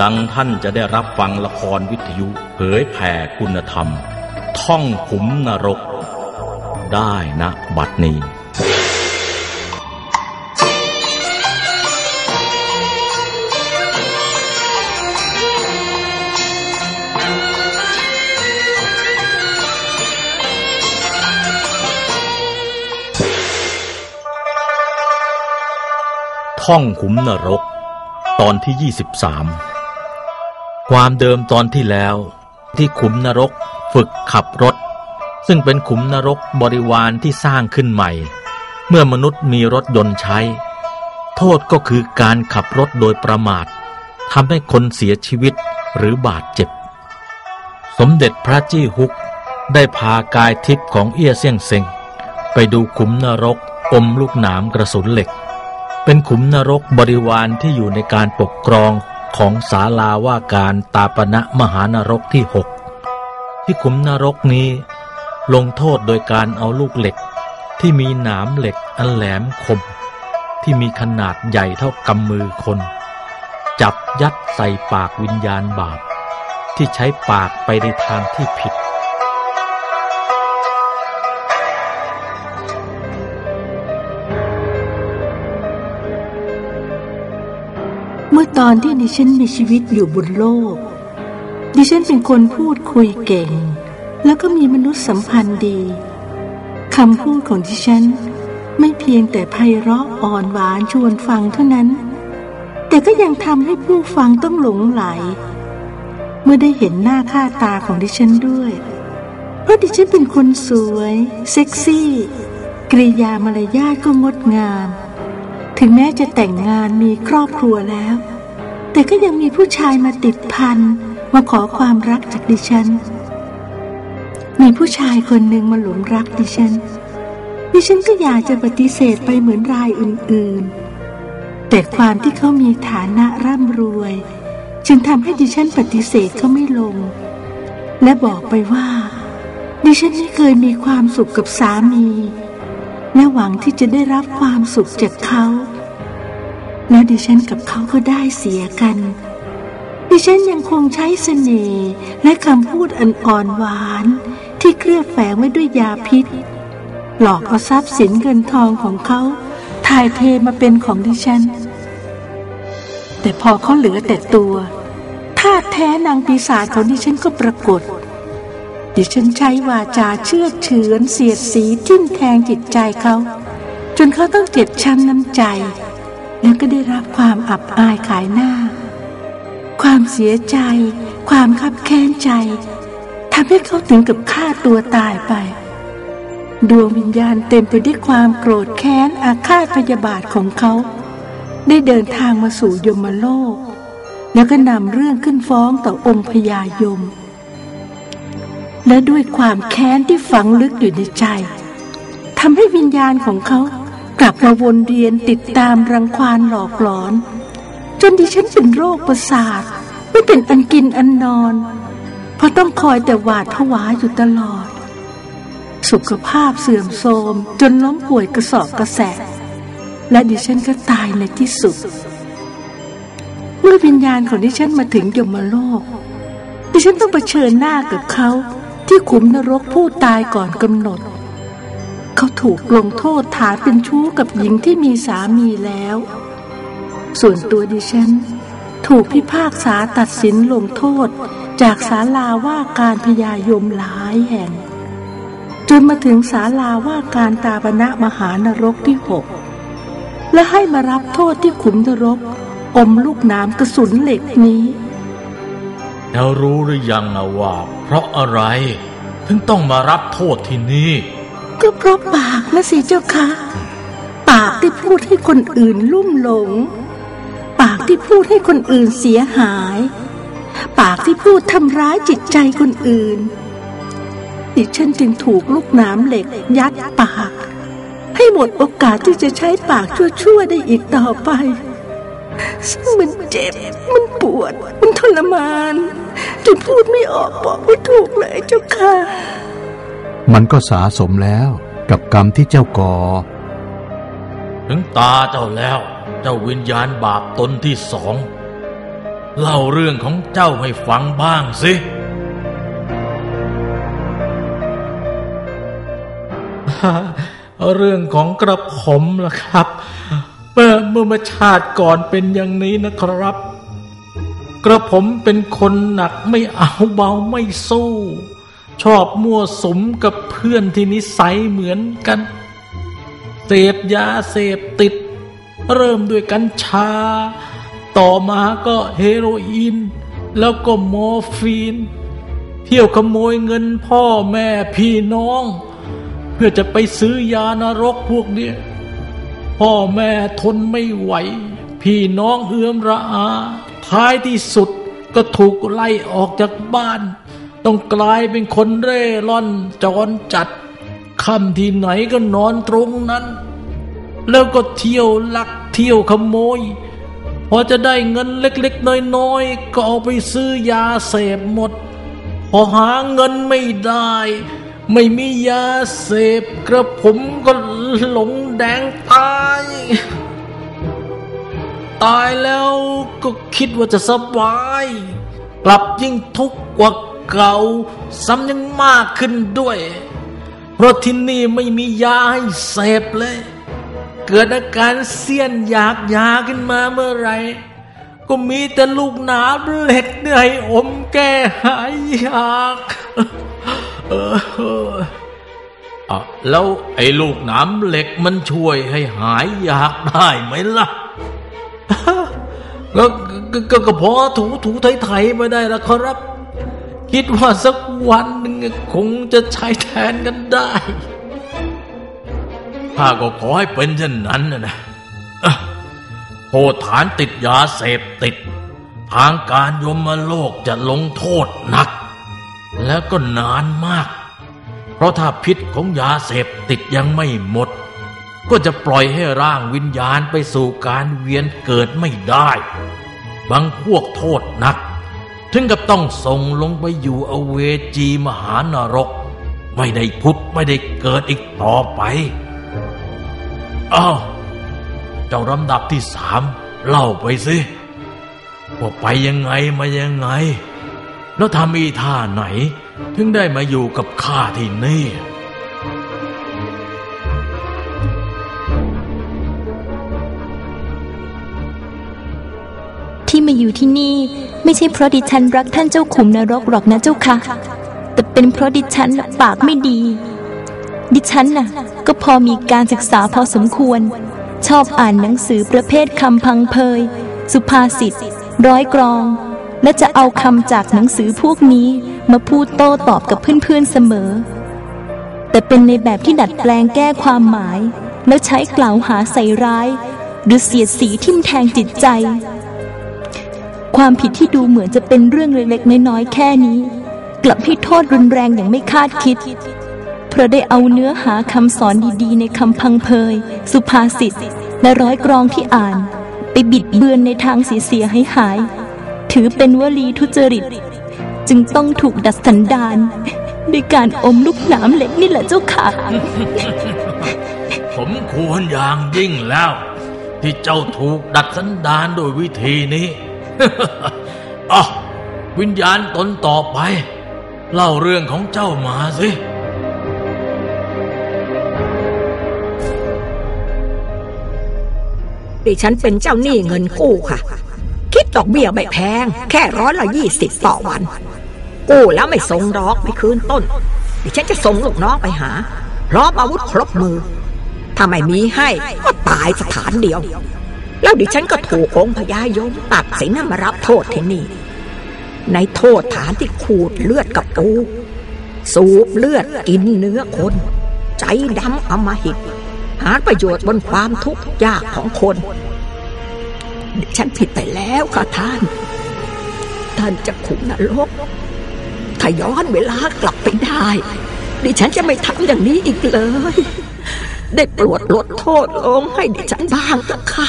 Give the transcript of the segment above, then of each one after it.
ดังท่านจะได้รับฟังละครวิทยุ เผยแผ่คุณธรรม ท่องขุมนรก ได้นะบัดนี้ท่องขุมนรก ตอนที่ 23 ความเดิมตอนที่แล้ว ที่ขุมนรกฝึกขับรถ ซึ่งเป็นขุมนรกบริวารที่สร้างขึ้นใหม่ เมื่อมนุษย์มีรถยนต์ใช้ โทษก็คือการขับรถโดยประมาททำให้คนเสียชีวิตหรือบาดเจ็บ สมเด็จพระจี้ฮุกได้พากายทิพย์ของเอี้ยเซี่ยงเซ็งไปดูขุมนรกอมลูกหนามกระสุนเหล็ก เป็นขุมนรกบริวารที่อยู่ในการปกครอง ของศาลาว่าการตาปณะมหานรกที่หกที่ขุมนรกนี้ ลงโทษโดยการเอาลูกเหล็ก ที่มีหนามเหล็กอันแหลมคม ที่มีขนาดใหญ่เท่ากำมือคน จับยัดใส่ปากวิญญาณบาป ที่ใช้ปากไปในทางที่ผิด ตอนที่ดิฉันมีชีวิตอยู่บนโลก ดิฉันเป็นคนพูดคุยเก่ง แล้วก็มีมนุษยสัมพันธ์ดีคำพูดของดิฉัน ไม่เพียงแต่ไพเราะอ่อนหวานชวนฟังเท่านั้น แต่ก็ยังทำให้ผู้ฟังต้องหลงไหล เมื่อได้เห็นหน้าค่าตาของดิฉันด้วย เพราะดิฉันเป็นคนสวย เซ็กซี่ กริยามารยาทก็งดงาม ถึงแม้จะแต่งงานมีครอบครัวแล้ว แต่ก็ยังมีผู้ชายมาติดพัน มาขอความรักจากดิฉัน มีผู้ชายคนหนึ่งมาหลงรักดิฉัน ดิฉันก็อยากจะปฏิเสธไปเหมือนรายอื่นๆ แต่ความที่เขามีฐานะร่ำรวย จึงทำให้ดิฉันปฏิเสธเขาไม่ลง และบอกไปว่า ดิฉันไม่เคยมีความสุขกับสามี และหวังที่จะได้รับความสุขจากเขา แล้วดิฉันกับเขาก็ได้เสียกัน ดิฉันยังคงใช้เสน่ห์และคำพูดอันอ่อนหวาน ที่เคลือบแฝงไว้ด้วยยาพิษ หลอกเอาทรัพย์สินเงินทองของเขาถ่ายเทมาเป็นของดิฉัน แต่พอเขาเหลือแต่ตัวท่าแท้นางปีศาจของดิฉันก็ปรากฏ ดิฉันใช้วาจาเชื่อเฉือนเสียดสีทิ่มแทงจิตใจเขา จนเขาต้องเจ็บช้ำน้ำใจ แล้วก็ได้รับความอับอายขายหน้า ความเสียใจ ความคับแค้นใจทำให้เขาถึงกับฆ่าตัวตายไป ดวงวิญญาณเต็มไปด้วยความโกรธแค้นอาฆาตพยาบาทของเขา ได้เดินทางมาสู่ยมโลก แล้วก็นำเรื่องขึ้นฟ้องต่อองค์พญายม และด้วยความแค้นที่ฝังลึกอยู่ในใจทำให้วิญญาณของเขา กลับมาวนเวียนติดตามรังควานหลอกหลอน จนดิฉันเป็นโรคประสาท ไม่เป็นอันกินอันนอน เพราะต้องคอยแต่หวาดผวาอยู่ตลอด สุขภาพเสื่อมโทรมจนล้มป่วยกระสอบกระแสะและดิฉันก็ตายในที่สุด เมื่อวิญญาณของดิฉันมาถึงยมโลก ดิฉันต้องเผชิญหน้ากับเขาที่ขุมนรกผู้ตายก่อนกำหนด ถูกลงโทษฐานเป็นชู้กับหญิงที่มีสามีแล้ว ส่วนตัวดิฉัน ถูกพิพากษาตัดสินลงโทษจากศาลาว่าการพญายมหลายแห่ง จนมาถึงศาลาว่าการตาบณะมหานรกที่หกและให้มารับโทษที่ขุมนรก อมลูกน้ำกระสุนเหล็กนี้แล้วรู้หรือยังนะว่า เพราะอะไร ถึงต้องมารับโทษที่นี่ ก็เพราะปากนะสิเจ้าคะ ปากที่พูดให้คนอื่นลุ่มหลง ปากที่พูดให้คนอื่นเสียหาย ปากที่พูดทำร้ายจิตใจคนอื่น ดิฉันจึงถูกลูกน้ำเหล็กยัดปาก ให้หมดโอกาสที่จะใช้ปากชั่วๆได้อีกต่อไปซึ่งมันเจ็บ มันปวด มันทรมานจนพูดไม่ออกบอกไม่ถูกเลยเจ้าค่ะ มันก็สาสมแล้วกับกรรมที่เจ้าก่อ ถึงตาเจ้าแล้ว เจ้าวิญญาณบาปตนที่สอง เล่าเรื่องของเจ้าให้ฟังบ้างสิ เรื่องของกระผมล่ะครับ เมื่อเมื่อมาชาติก่อนเป็นอย่างนี้นะครับ กระผมเป็นคนหนักไม่เอาเบาไม่สู้ ชอบมั่วสุมกับเพื่อนที่นิสัยเหมือนกัน เสพยาเสพติด เริ่มด้วยกัญชา ต่อมาก็เฮโรอีน แล้วก็มอร์ฟีน เที่ยวขโมยเงินพ่อแม่พี่น้อง เพื่อจะไปซื้อยานรกพวกเนี้ยพ่อแม่ทนไม่ไหว พี่น้องเอื้อมระอา ท้ายที่สุดก็ถูกไล่ออกจากบ้าน ต้องกลายเป็นคนเร่ร่อนจรจัดค่ำที่ไหนก็นอนตรงนั้น แล้วก็เที่ยวลักเที่ยวขโมย พอจะได้เงินเล็กๆน้อยๆก็เอาไปซื้อยาเสพหมด พอหาเงินไม่ได้ ไม่มียาเสพกระผมก็หลงแดงตาย ตายแล้วก็คิดว่าจะสบาย กลับยิ่งทุกข์กว่า เก่าซ้ำยังมากขึ้นด้วย เพราะที่นี่ไม่มียาให้เสพเลย เกิดอาการเสี้ยนอยากยาขึ้นมาเมื่อไรก็มีแต่ลูกหนาเหล็กเนื่อยอมแก้หายอยากเออแล้วไอ้ลูกหนามเหล็กมันช่วยให้หายอยากได้ไหมล่ะก็ก็ก็พอถูถูไถไถๆมาได้ละครับ คิดว่าสักวันหนึ่งคงจะใช้แทนกันได้ข้าก็ขอให้เป็นเช่นนั้นนะนะโทษฐานติดยาเสพติด ทางการยมโลกจะลงโทษหนัก แล้วก็นานมาก เพราะถ้าพิษของยาเสพติดยังไม่หมด ก็จะปล่อยให้ร่างวิญญาณไปสู่การเวียนเกิดไม่ได้ บางพวกโทษหนัก ถึงกับต้องส่งลงไปอยู่อเวจีมหานรก ไม่ได้พุทธไม่ได้เกิดอีกต่อไปอ้าวเจ้าลำดับที่สามเล่าไปสิว่าไปยังไงมายังไง แล้วทำอีท่าไหน ถึงได้มาอยู่กับข้าที่นี่ ที่มาอยู่ที่นี่ ไม่ใช่เพราะดิฉันรักท่านเจ้าขุมนรกหรอกนะเจ้าค่ะ แต่เป็นเพราะดิฉันปากไม่ดี ดิฉันน่ะ ก็พอมีการศึกษาพอสมควร ชอบอ่านหนังสือประเภทคำพังเพย สุภาษิต ร้อยกรอง และจะเอาคำจากหนังสือพวกนี้มาพูดโต้ตอบกับเพื่อนๆเสมอ แต่เป็นในแบบที่ดัดแปลงแก้ความหมาย แล้วใช้กล่าวหาใส่ร้าย หรือเสียดสีทิ่มแทงจิตใจ ความผิดที่ดูเหมือนจะเป็นเรื่องเล็กๆน้อยๆแค่นี้ กลับให้โทษรุนแรงอย่างไม่คาดคิด เพราะได้เอาเนื้อหาคำสอนดีๆ ในคำพังเพย สุภาษิตและร้อยกรองที่อ่าน ไปบิดเบือนในทางเสียๆให้หาย ถือเป็นวลีทุจริต จึงต้องถูกดัดสันดานด้วยการอมลูกหนามเหล็กนี่แหละเจ้าค่ะผมควรอย่างยิ่งแล้ว ที่เจ้าถูกดัดสันดานโดยวิธีนี้ อะวิญญาณตนต่อไป เล่าเรื่องของเจ้ามาสิดิฉันเป็นเจ้าหนี้เงินกู้ค่ะ คิดดอกเบี้ยไม่แพง แค่ร้อยละยี่สิบต่อวัน กู้แล้วไม่ส่งดอกไม่คืนต้น ดิฉันจะส่งลูกน้องไปหาพร้อมอาวุธครบมือ ถ้าไม่มีให้ก็ตายสถานเดียว แล้วดิฉันก็ถูกองพญายมตัดสินมารับโทษที่นี่ ในโทษฐานที่ขูดเลือดกับปู สูบเลือดกินเนื้อคน ใจดำอำมหิต หาประโยชน์บนความทุกข์ยากของคน ดิฉันผิดไปแล้วค่ะท่าน ท่านจะขุนนรกถ้าย้อนเวลากลับไปได้ ดิฉันจะไม่ทำอย่างนี้อีกเลย ได้โปรดลดโทษลงให้ดิฉันบ้างเถอะค่ะ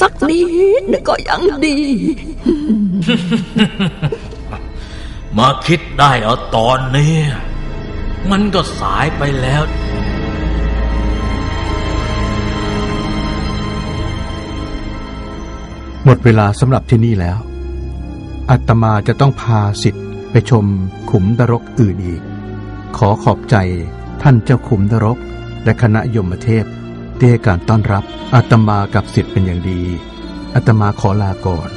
สักนิดหนึ่งก็ยังดี มาคิดได้เอาตอนนี้ มันก็สายไปแล้วหมดเวลาสำหรับที่นี่แล้วอาตมาจะต้องพาสิทธิ์ไปชมขุมนรกอื่นอีก ขอขอบใจท่านเจ้าขุมนรกและคณะยมเทพ ที่ให้การต้อนรับอาตมากับสิทธิ์เป็นอย่างดีอาตมาขอลาก่อน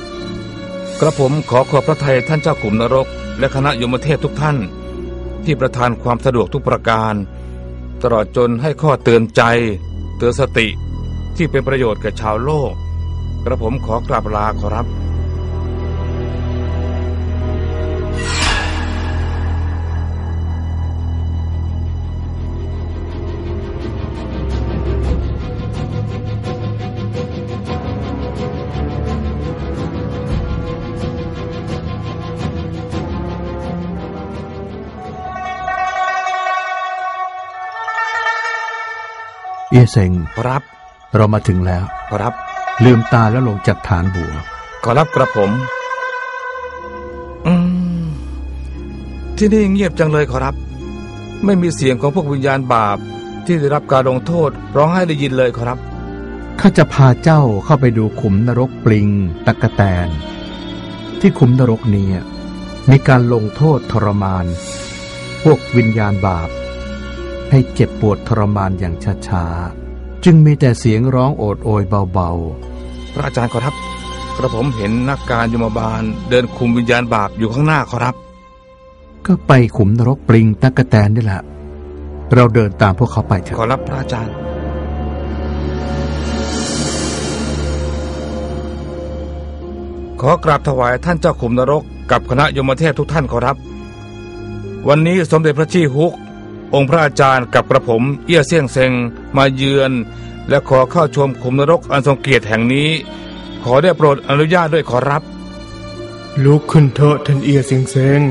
กระผมขอขอบพระทัยท่านเจ้ากลุ่มนรก และคณะยมเทพทุกท่าน ที่ประทานความสะดวกทุกประการ ตลอดจนให้ข้อเตือนใจ เตือนสติที่เป็นประโยชน์แก่ชาวโลก กระผมขอกราบลาขอรับ ยเซงขอรับ เรามาถึงแล้วขอรับ ลืมตาแล้วลงจากฐานบัว ขอรับกระผม อืม ที่นี่เงียบจังเลยขอรับ ไม่มีเสียงของพวกวิญญาณบาป ที่ได้รับการลงโทษ ร้องไห้ได้ยินเลยขอรับ ข้าจะพาเจ้าเข้าไปดูขุมนรกปลิง ตะกะแตน ที่ขุมนรกนี้มีการลงโทษทรมาน พวกวิญญาณบาป ให้เจ็บปวดทรมานอย่างช้าๆ จึงมีแต่เสียงร้องโอดโอยเบาพระอาจารย์ขอรับ กระผมเห็นนักการยมบาลเดินคุมวิญญาณบาปอยู่ข้างหน้าขอรับๆก็ไปขุมนรกปลิงตะกะแตนนี่แหละ เราเดินตามพวกเขาไปเถขออะรับพระอาจารย์ ขอกราบถวายท่านเจ้าขุมนรกกับคณะยมเทพทุกท่านขอรับ วันนี้สมเด็จพระชี้ฮุก องค์พระอาจารย์กับกระผมเอี้ยเสี่ยงเซงมาเยือน และขอเข้าชมขุมนรกอันทรงเกียรติแห่งนี้ ขอได้โปรดอนุญาตด้วยขอรับ ลุกขึ้นเถอะท่านเอียเสียงเซง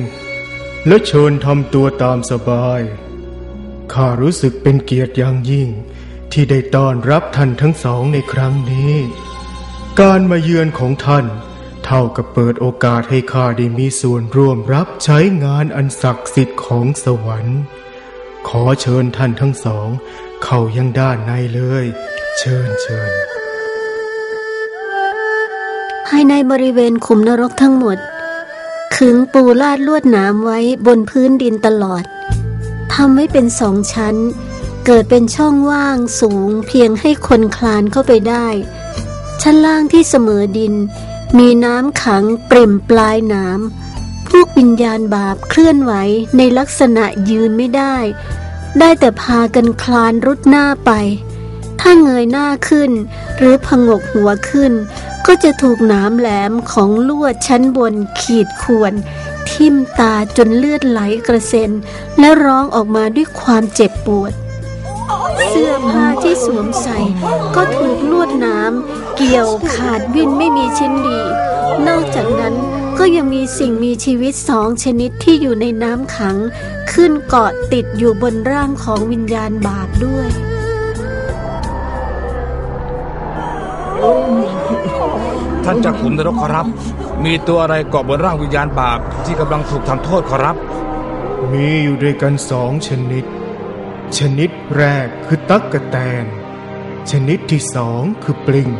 และเชิญทำตัวตามสบาย ข้ารู้สึกเป็นเกียรติอย่างยิ่ง ที่ได้ต้อนรับท่านทั้งสองในครั้งนี้ การมาเยือนของท่าน เท่ากับเปิดโอกาสให้ข้าได้มีส่วนร่วมรับใช้งานอันศักดิ์สิทธิ์ของสวรรค์ ขอเชิญท่านทั้งสอง เข้ายังด้านในเลย เชิญเชิญ ภายในบริเวณขุมนรกทั้งหมด ขึงปูลาดลวดหนามไว้บนพื้นดินตลอดทำไว้เป็นสองชั้น เกิดเป็นช่องว่างสูงเพียงให้คนคลานเข้าไปได้ ชั้นล่างที่เสมอดิน มีน้ำขังปริ่มปลายน้ำ พวกวิญญาณบาปเคลื่อนไหวในลักษณะยืนไม่ได้ ได้แต่พากันคลานรุดหน้าไป ถ้าเงยหน้าขึ้น หรือพงกหัวขึ้น ก็จะถูกหน้ำแหลมของลวดชั้นบนขีดข่วนทิ่มตาจนเลือดไหลกระเซ็น และร้องออกมาด้วยความเจ็บปวด เสื้อผ้าที่สวมใส่ ก็ถูกลวดน้ำเกี่ยวขาดวิ่นไม่มีชิ้นดี นอกจากนั้น ก็ยังมีสิ่งมีชีวิตสองชนิดที่อยู่ในน้ำขัง ขึ้นเกาะติดอยู่บนร่างของวิญญาณบาปด้วย ท่านเจ้าขุมนรกขอรับ มีตัวอะไรเกาะบนร่างวิญญาณบาปที่กำลังถูกทำโทษขอรับ มีอยู่ด้วยกันสองชนิด ชนิดแรกคือตั๊กกะแตน ชนิดที่สองคือปลิง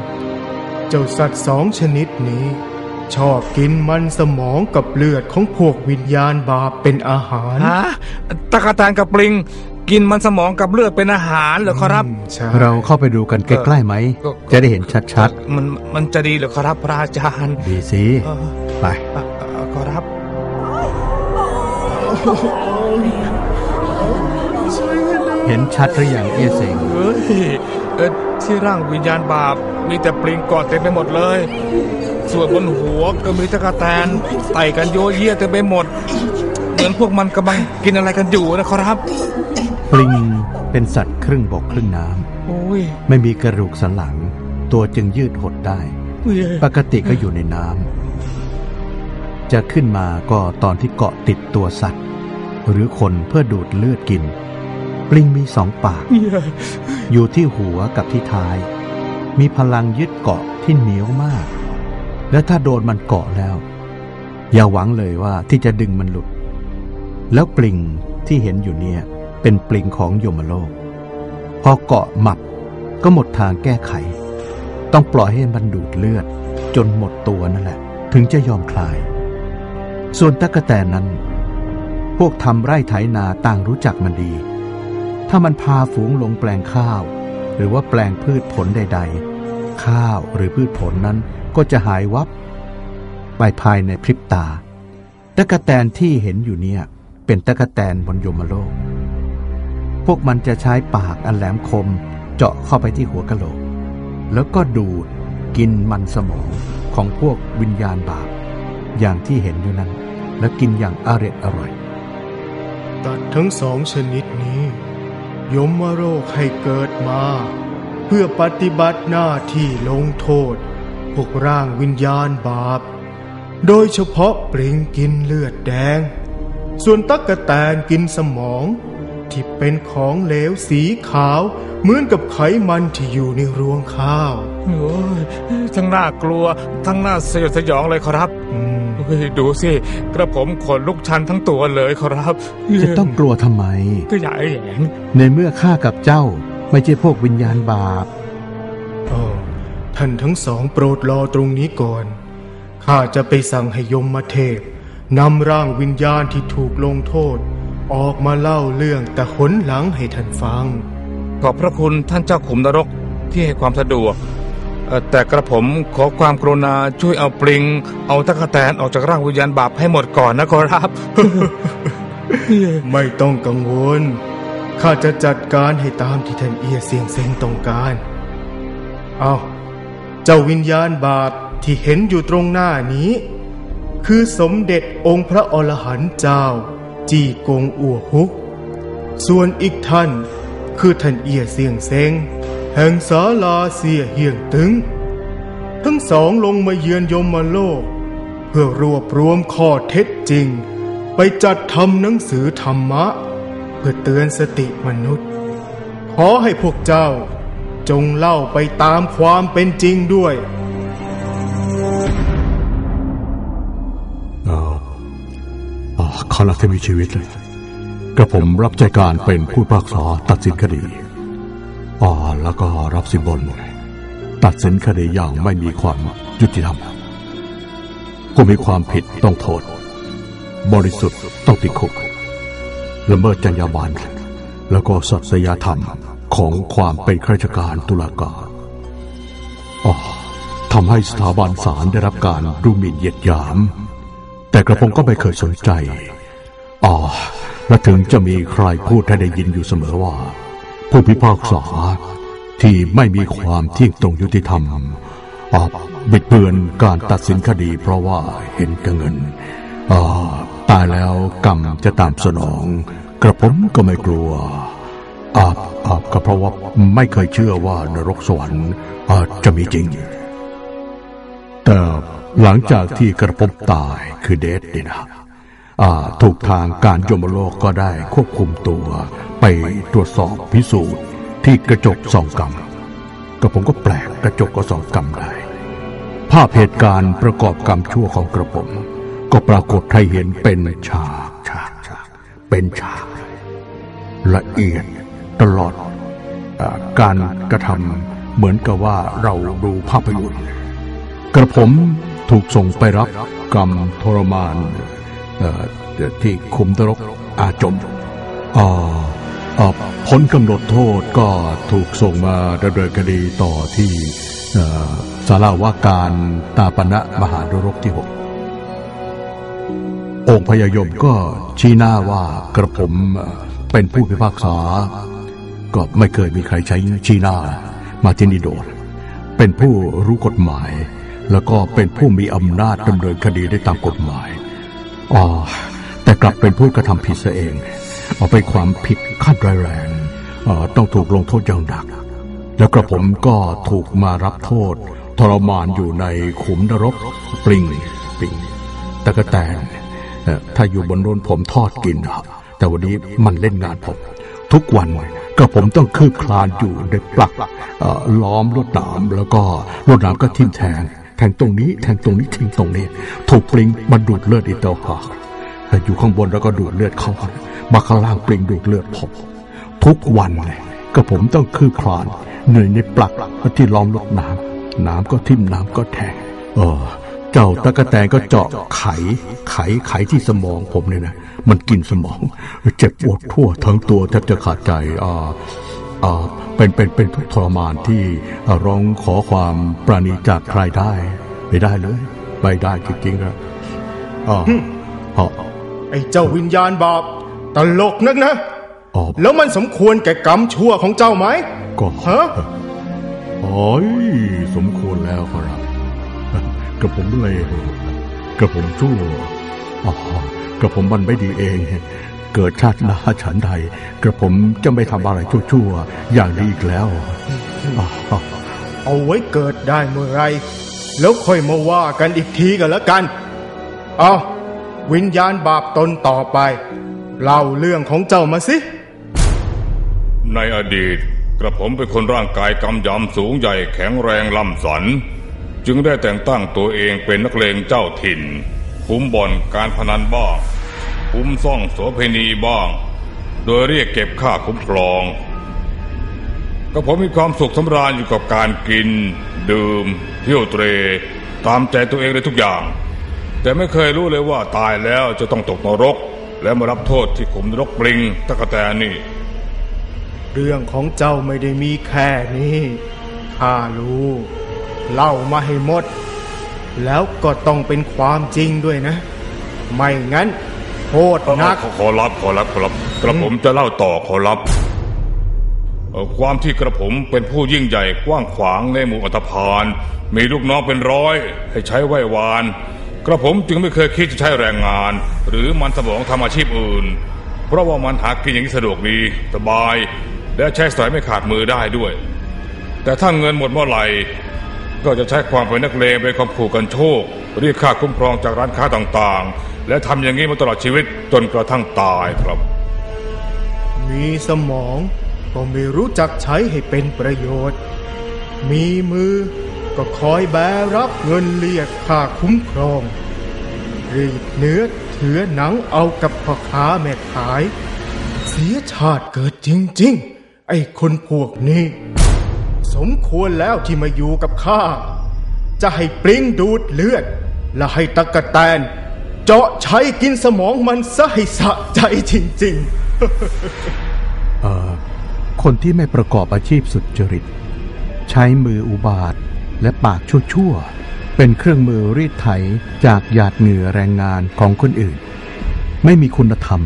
เจ้าสัตว์สองชนิดนี้ ชอบกินมันสมองกับเลือดของพวกวิญญาณบาปเป็นอาหารฮะตะกะแตนกับปลิง กินมันสมองกับเลือดเป็นอาหารเหรอครับอืมใช่เราเข้าไปดูกันใกล้ๆไหมก็จะได้เห็นชัดมันมันจะดีเหรอครับ พระอาจารย์ ๆ ดีสิ เออ ไป เอ่อเอ่อครับ เห็นชัดหรือยังเอียเสงเฮ้ยเออที่ร่างวิญญาณบาปมีแต่ปลิงเกาะเต็มไปหมดเลย ส่วนบนหัวก็มีตะกแตนไต่กันโยเยี่ยเต็มไปหมด เหมือนพวกมันกำลังกินอะไรกันอยู่นะครับ ปลิงเป็นสัตว์ครึ่งบกครึ่งน้โอ้ยำไม่มีกระดูกสันหลัง ตัวจึงยืดหดได้ปกติก็อยู่ในน้ำจะขึ้นมาก็ตอนที่เกาะติดตัวสัตว์ หรือคนเพื่อดูดเลือดกิน ปลิงมีสองปากอยู่ที่หัวกับที่ท้าย มีพลังยึดเกาะที่เหนียวมาก และถ้าโดนมันเกาะแล้ว อย่าหวังเลยว่าที่จะดึงมันหลุด แล้วปลิงที่เห็นอยู่เนี่ย เป็นปลิงของโยมโลก พอเกาะหมับก็หมดทางแก้ไข ต้องปล่อยให้มันดูดเลือด จนหมดตัวนั่นแหละ ถึงจะยอมคลาย ส่วนตะกะแตนนั้น พวกทำไร่ไถนาต่างรู้จักมันดี ถ้ามันพาฝูงลงแปลงข้าว หรือว่าแปลงพืชผลใด ๆ ข้าวหรือพืชผลนั้นก็จะหายวับไปภายในพริบตา ตะกะแตนที่เห็นอยู่เนี่ย เป็นตะกะแตนบนยมโลก พวกมันจะใช้ปากอันแหลมคมเจาะเข้าไปที่หัวกะโหลก แล้วก็ดูดกินมันสมองของพวกวิญญาณบาป อย่างที่เห็นอยู่นั้น และกินอย่างอร็ดอร่อย ตัดทั้งสองชนิดนี้ ยมโรคให้เกิดมา เพื่อปฏิบัติหน้าที่ลงโทษ พวกร่างวิญญาณบาป โดยเฉพาะปลิงกินเลือดแดง ส่วนตั๊กแตนกินสมอง ที่เป็นของเหลวสีขาว เหมือนกับไขมันที่อยู่ในรวงข้าวโอ้ยทั้งน่ากลัว ทั้งน่าสยดสยองเลยครับอืมเฮ้ยดูสิ กระผมขนลุกชันทั้งตัวเลยครับ จะต้องกลัวทำไม ก็อย่าให้แหยงในเมื่อข้ากับเจ้า ไม่ใช่พวกวิญญาณบาปเออท่านทั้งสองโปรดรอตรงนี้ก่อน ข้าจะไปสั่งให้ยมมาเทพนำร่างวิญญาณที่ถูกลงโทษ ออกมาเล่าเรื่องแต่หนหลังให้ท่านฟัง ขอบพระคุณท่านเจ้าขุมนรกที่ให้ความสะดวกเอ่อแต่กระผมขอความกรุณาช่วยเอาปลิง เอาตะกแตนออกจากร่างวิญญาณบาปให้หมดก่อนนะขอรับ ไม่ต้องกังวล ข้าจะจัดการให้ตามที่ท่านเอียเสียงเซงต้องการ เอาเจ้าวิญญาณบาปที่เห็นอยู่ตรงหน้านี้ คือสมเด็จองค์พระอรหันต์เจ้า จีกงอัวฮุก ส่วนอีกท่านคือท่านเอียเสียงเซงแห่งศาลาเสียเฮียงตึง ทั้งสองลงมาเยือนยมโลก เพื่อรวบรวมข้อเท็จจริง ไปจัดทำหนังสือธรรมะ พื่อเตือนสติมนุษย์ ขอให้พวกเจ้าจงเล่าไปตามความเป็นจริงด้วยเอ่าอ่าขณะที่มีชีวิตเลย กระผมรับใจการเป็นผู้พากษาตัดสินคดีอ่าแล้วก็รับสินบน ตัดสินคดีอย่างไม่มีความยุติธรรมผู้มีความผิดต้องโทษ บริสุทธิ์ต้องติดคุก ละเมิดจรรยาบรรณแล้วก็สัตยธรรมของความเป็นข้าราชการตุลาการอทำให้สถาบันศาลได้รับการดูหมิ่นเหยียดหยาม แต่กระผมก็ไม่เคยสนใจอ๋อและถึงจะมีใครพูดให้ได้ยินอยู่เสมอว่า ผู้พิพากษาที่ไม่มีความเที่ยงตรงยุติธรรมอ่าบิดเบือนการตัดสินคดีเพราะว่าเห็นกเงินอ่า ตายแล้วกรรมจะตามสนอง กระผมก็ไม่กลัวอาบอาบก็เพราะว่าไม่เคยเชื่อว่านรกสวรรค์อาจจะมีจริง แต่หลังจากที่กระผมตายคือเดทนี่นะอ่าถูกทางการยมโลกก็ได้ควบคุมตัว ไปตรวจสอบพิสูจน์ที่กระจกสองกรรมก็ผมก็แปลกกระจกก็สองกรรมได้ ภาพเหตุการณ์ประกอบกรรมชั่วของกระผม ก็ปรากฏให้เห็นเป็นฉากฉากฉากเป็นฉาก ละเอียดตลอดอการกระทำเหมือนกับว่าเราดูภาพยนตร์กระผมถูกส่งไปรับกรรมทรมานที่คุมนรกอาจมอ่อพ้นกำหนดโทษก็ถูกส่งมาดำเนินคดีต่อที่สาราว่าการตาปณะมหานรกที่หก องค์พญายมก็ชี้หน้าว่ากระผมเป็นผู้พิพากษา ก็ไม่เคยมีใครใช้ชี้หน้า มาที่นี่โดนเป็นผู้รู้กฎหมาย แล้วก็เป็นผู้มีอำนาจดำเนินคดีได้ตามกฎหมายอ๋อแต่กลับเป็นผู้กระทำผิดซะเองเอาไปความผิดขั้นร้ายแรงต้องถูกลงโทษอย่างหนัก แล้วกระผมก็ถูกมารับโทษ ทรมานอยู่ในขุมนรกปริงปริงตะกะแต่ ถ้าอยู่บนโน้นผมทอดกินอะแต่วันนี้มันเล่นงานผม ทุกวันกระผมต้องคืบคลานอยู่ในปลักล้อมลวดหนามแล้วก็ลวดหนามก็ทิ่มแทงแทงตรงนี้แทงตรงนี้ทิ้งตรงนี้ ถูกปริงมันดูดเลือดอีกต่างหากอยู่ข้างบนแล้วก็ดูดเลือดเขามาข้างล่างปริงดูดเลือดผมทุกวันเลยก็ผมต้องคืบคลานเหนื่อยในปลักที่ล้อมลวดหน้ำน้ำก็ทิ่มน้ำก็แทงเออ เจ้าตะกะแตนก็เจาะไข ไขไขที่สมองผมเนี่ยนะมันกินสมอง เจ็บปวดทั่วทั้งตัวแทบจะขาดใจอ่าอ่าเป็นเป็นเป็นทุกข์ทรมานที่อ่าร้องขอความปราณีจากใครได้ไม่ได้เลยไม่ได้จริงๆครับอ่าอ่าไอ้เจ้าวิญญาณบาปตลกนักนะอ๋อแล้วมันสมควรแก่กรรมชั่วของเจ้าไหมก็ฮะโอ้ยสมควรแล้วครับ กระผมเลวกระผมชั่วอ๋อกระผมมันไม่ดีเอง เกิดชาติหน้าฉันใดกระผมจะไม่ทำอะไรชั่วๆอย่างนี้อีกแล้วอ๋อเอาไว้เกิดได้เมื่อไร แล้วค่อยมาว่ากันอีกทีกันแล้วกัน เอาวิญญาณบาปตนต่อไป เล่าเรื่องของเจ้ามาสิ ในอดีตกระผมเป็นคนร่างกายกำยำสูงใหญ่แข็งแรงลำสัน จึงได้แต่งตั้งตัวเองเป็นนักเลงเจ้าถิ่น คุ้มบ่อนการพนันบ้างคุ้มซ่องโสเพณีบ้าง โดยเรียกเก็บค่าคุ้มครองก็ผมมีความสุขสำราญอยู่กับการกิน ดื่ม เที่ยวเตร ตามใจตัวเองในทุกอย่าง แต่ไม่เคยรู้เลยว่าตายแล้วจะต้องตกนรก และมารับโทษที่ขุมนรกปริงตะกะแตนนี่ เรื่องของเจ้าไม่ได้มีแค่นี้ข้ารู้ เล่ามาให้หมด แล้วก็ต้องเป็นความจริงด้วยนะ ไม่งั้นโทษนักขอขอรับขอรับขอรับกระผมจะเล่าต่อขอรับความที่กระผมเป็นผู้ยิ่งใหญ่กว้างขวางในหมู่อัตภานมีลูกน้องเป็นร้อย ให้ใช้ไหววาน กระผมจึงไม่เคยคิดจะใช้แรงงาน หรือมันสมองทำอาชีพอื่น เพราะว่ามันหากินอย่างสะดวกดีสบาย และใช้สอยไม่ขาดมือได้ด้วย แต่ถ้าเงินหมดเมื่อไหร่ ก็จะใช้ความเป็นนักเลงไปข่มขู่กันโชคเรียกค่าคุ้มครองจากร้านค้าต่างๆ และทำอย่างนี้มาตลอดชีวิตจนกระทั่งตายครับ มีสมองก็ไม่รู้จักใช้ให้เป็นประโยชน์ มีมือก็คอยแบรับเงินเรียกค่าคุ้มครอง รีดเนื้อเถือหนังเอากับพ่อค้าแม่ขาย เสียชาติเกิดจริง ๆ ไอ้คนพวกนี้ สมควรแล้วที่มาอยู่กับข้า จะให้ปลิ้งดูดเลือด และให้ตะกะแตน เจาะใช้กินสมองมันซะให้สะใจจริงๆเออคนที่ไม่ประกอบอาชีพสุจริต ใช้มืออุบาทและปากชั่วๆ เป็นเครื่องมือรีดไถจากหยาดเหงื่อแรงงานของคนอื่น ไม่มีคุณธรรม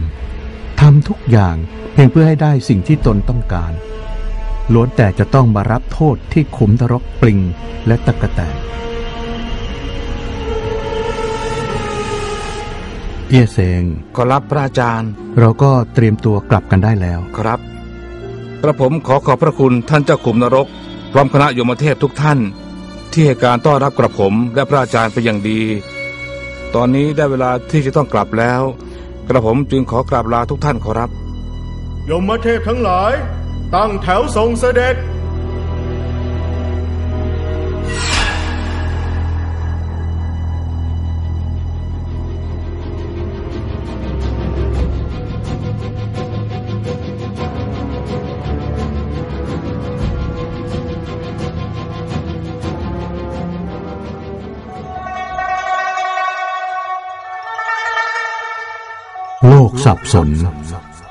ทำทุกอย่างเพียงเพื่อให้ได้สิ่งที่ตนต้องการ ล้วนแต่จะต้องมารับโทษที่ขุมนรกปลิงและตะกะแตนเอี้ยเซงขอรับพระอาจารย์ เราก็เตรียมตัวกลับกันได้แล้วครับ กระผมขอขอบพระคุณท่านเจ้าขุมนรก พร้อมคณะโยมเทพทุกท่าน ที่ให้การต้อนรับกระผมและพระอาจารย์เป็นอย่างดี ตอนนี้ได้เวลาที่จะต้องกลับแล้ว กระผมจึงขอกราบลาทุกท่านขอรับ ยมเทพทั้งหลาย ตั้งแถวทรงเสด็จ โลกสับสน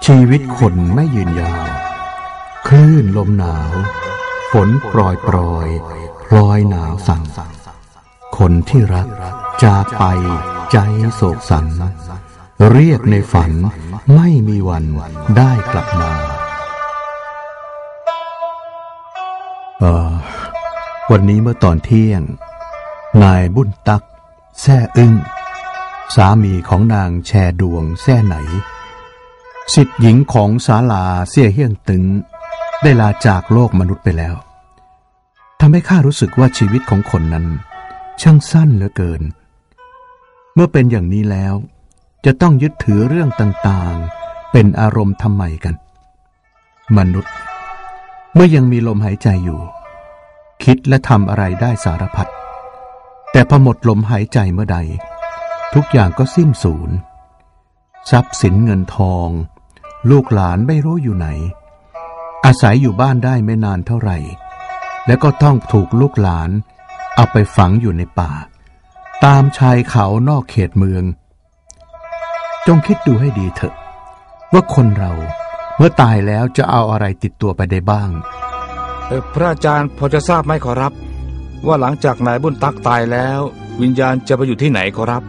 ชีวิตคนไม่ยืนยาว คลื่นลมหนาว ฝนปล่อยปล่อยพลอยหนาวสั่นคนที่รักจากไปใจโศกสัน เรียกในฝันไม่มีวันได้กลับมาเออวันนี้เมื่อตอนเที่ยง นายบุญตัก แซ่อึ้ง สามีของนางแชดวงแซ่ไหน สิทธิหญิงของศาลาเสี่ยเฮี้ยงตึง ได้ลาจากโลกมนุษย์ไปแล้วทำให้ข้ารู้สึกว่าชีวิตของคนนั้น ช่างสั้นเหลือเกิน เมื่อเป็นอย่างนี้แล้ว จะต้องยึดถือเรื่องต่างๆ เป็นอารมณ์ทำไมกัน มนุษย์ เมื่อยังมีลมหายใจอยู่ คิดและทำอะไรได้สารพัดแต่พอหมดลมหายใจเมื่อใด ทุกอย่างก็สิ้นสูญทรัพย์สินเงินทอง ลูกหลานไม่รู้อยู่ไหน อาศัยอยู่บ้านได้ไม่นานเท่าไหร่ แล้วก็ต้องถูกลูกหลาน เอาไปฝังอยู่ในป่า ตามชายเขานอกเขตเมือง จงคิดดูให้ดีเถอะ ว่าคนเราเมื่อตายแล้วจะเอาอะไรติดตัวไปได้บ้างเอ่อพระอาจารย์พอจะทราบไหมขอรับ ว่าหลังจากนายบุญตักตายแล้ว วิญญาณจะไปอยู่ที่ไหนขอรับ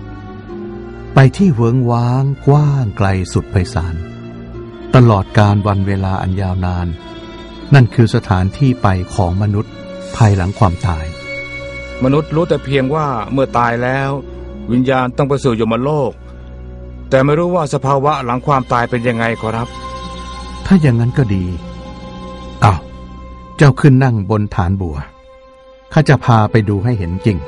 ไปที่เวิงว้างกว้างไกลสุดไพศาล ตลอดการวันเวลาอันยาวนาน นั่นคือสถานที่ไปของมนุษย์ภายหลังความตาย มนุษย์รู้แต่เพียงว่าเมื่อตายแล้ว วิญญาณต้องไปสู่ยมโลก แต่ไม่รู้ว่าสภาวะหลังความตายเป็นยังไงขอรับ ถ้าอย่างนั้นก็ดีอ้าวเจ้าขึ้นนั่งบนฐานบัวข้าจะพาไปดูให้เห็นจริง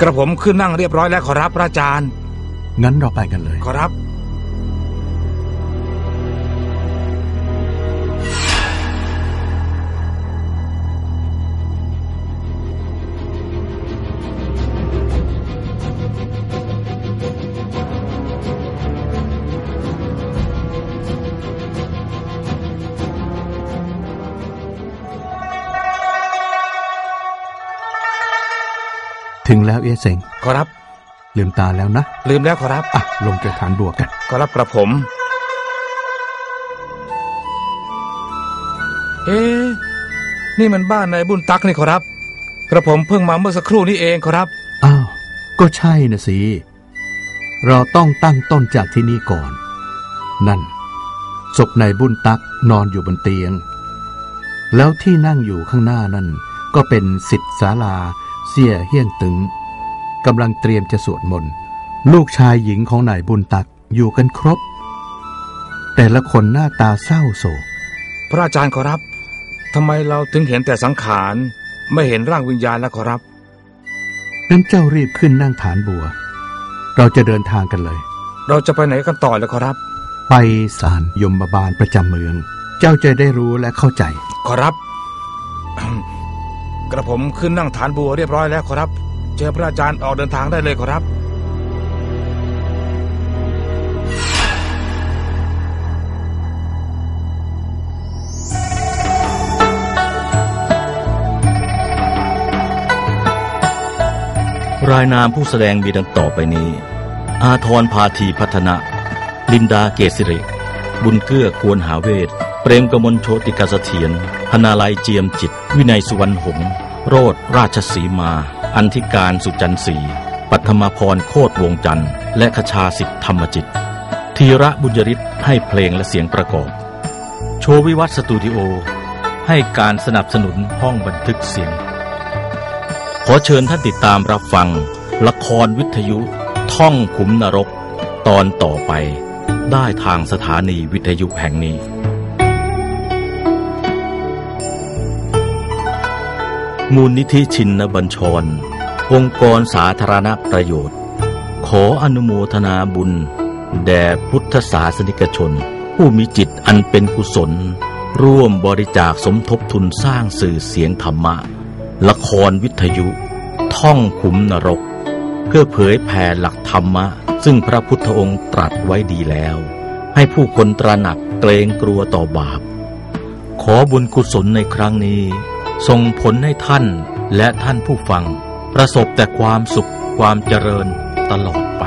กระผมขึ้นนั่งเรียบร้อยแล้วขอรับพระอาจารย์ งั้นเราไปกันเลย ขอรับ ถึงแล้วเอเซงขอรับ ลืมตาแล้วนะ ลืมแล้วขอรับ อะ ลงจากฐานบัวกัน ขอรับกระผม เอ๊ะนี่มันบ้านนายบุญตักนี่ขอรับ กระผมเพิ่งมาเมื่อสักครู่นี้เองขอรับ อ้าว ก็ใช่นะสิ เราต้องตั้งต้นจากที่นี่ก่อน นั่น ศพนายบุญตักนอนอยู่บนเตียง แล้วที่นั่งอยู่ข้างหน้านั่นก็เป็นสิทธิศาลา เสี่ยเฮี้ยนตึงกำลังเตรียมจะสวดมนต์ลูกชายหญิงของนายบุญตักอยู่กันครบ แต่ละคนหน้าตาเศร้าโศก พระอาจารย์ขอรับทำไมเราถึงเห็นแต่สังขารไม่เห็นร่างวิญญาณแล้วขอรับนั้นเจ้ารีบขึ้นนั่งฐานบัว เราจะเดินทางกันเลย เราจะไปไหนกันต่อแล้วขอรับ ไปศาลยมบาลประจำเมือง เจ้าจะได้รู้และเข้าใจ ขอรับ กระผมขึ้นนั่งฐานบัวเรียบร้อยแล้วขอรับ เจอพระอาจารย์ออกเดินทางได้เลยขอรับ รายนามผู้แสดงมีดังต่อไปนี้ อาทรพาธีพัฒนะ ลินดาเกษิริบุญเกื้อควรหาเวท เปรมกมลโชติกาสเถียรพนาลัยเจียมจิต วินัยสุวรรณหงษ์โรดราชสีมา อันธิการสุจันทร์ศรีปัทมาพรโคตรวงจันทร์และขชาสิทธิธรรมจิต ธีระบุญยริศให้เพลงและเสียงประกอบ โชว,วิวัฒสตูดิโอ ให้การสนับสนุนห้องบันทึกเสียง ขอเชิญท่านติดตามรับฟัง ละครวิทยุท่องขุมนรก ตอนต่อไป ได้ทางสถานีวิทยุแห่งนี้ มูลนิธิชินบัญชร องค์กรสาธารณประโยชน์ ขออนุโมทนาบุญ แด่พุทธศาสนิกชน ผู้มีจิตอันเป็นกุศล ร่วมบริจาคสมทบทุนสร้างสื่อเสียงธรรมะ ละครวิทยุ ท่องขุมนรก เพื่อเผยแผ่หลักธรรมะ ซึ่งพระพุทธองค์ตรัสไว้ดีแล้ว ให้ผู้คนตระหนักเกรงกลัวต่อบาป ขอบุญกุศลในครั้งนี้ ส่งผลให้ท่านและท่านผู้ฟัง ประสบแต่ความสุขความเจริญตลอดไป